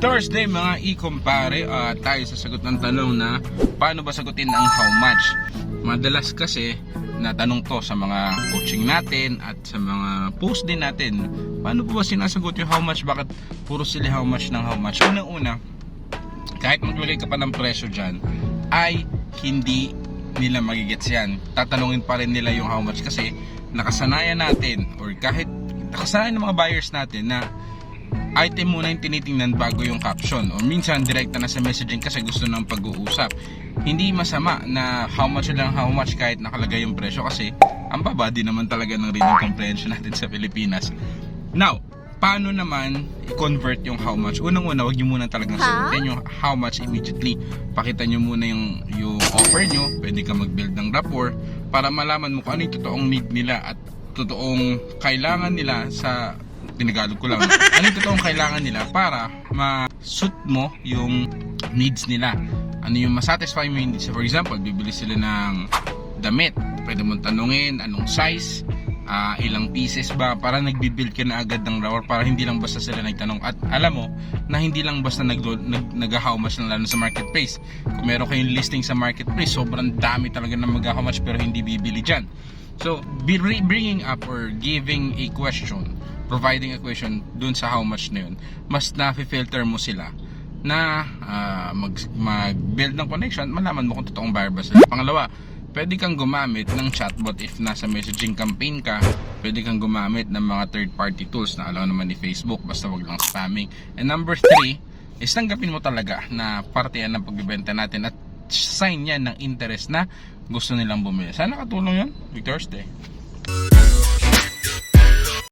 Thursday mga i-compare uh, tayo sa sagot ng tanong na paano ba sagutin ang how much. Madalas kasi natanong to sa mga coaching natin at sa mga post din natin. Paano po ba sinasagot yung how much? Bakit puro sila how much ng how much? Unang-una, kahit maglagay ka pa ng presyo dyan, ay hindi nila magigets yan. Tatanungin pa rin nila yung how much kasi nakasanayan natin or kahit nakasanayan ng mga buyers natin na item muna yung tinitingnan bago yung caption. O minsan direkta na sa messaging kasi gusto ng pag-uusap. Hindi masama na how much lang how much kahit nakalagay yung presyo kasi ang baba din naman talaga ng reading comprehension natin sa Pilipinas. Now paano naman i-convert yung how much? Unang-una wag nyo muna talagang sagutin yung how much immediately. Pakita nyo muna yung, yung offer nyo. Pwede ka mag-build ng rapport para malaman mo kung ano yung totoong need nila at totoong kailangan nila sa tinagalog ko lang. Ano yung totoong kailangan nila para ma-suit mo yung needs nila? Ano yung masatisfy mo yung needs? For example bibili sila ng damit. Pwede mong tanungin anong size? Ah, ilang pieces ba? Para nagbibuild ka na agad ng drawer para hindi lang basta sila nagtanong. At alam mo na hindi lang basta nag, nag, nag-how much lang lalo sa marketplace. Kung meron kayong listing sa marketplace sobrang dami talaga na mag-how much pero hindi bibili dyan. So bringing up or giving a question providing a question dun sa how much na yun mas na-filter mo sila na ah, mag, mag-build ng connection malaman mo kung totoong buyer ba sila. Pangalawa pwede kang gumamit ng chatbot if nasa messaging campaign ka. Pwede kang gumamit ng mga third party tools na alam naman ni Facebook basta wag lang spamming. And number three is tanggapin mo talaga na parte yan ng pagbibenta natin at sign yan ng interest na gusto nilang bumili. Sana katulong yun Big Thursday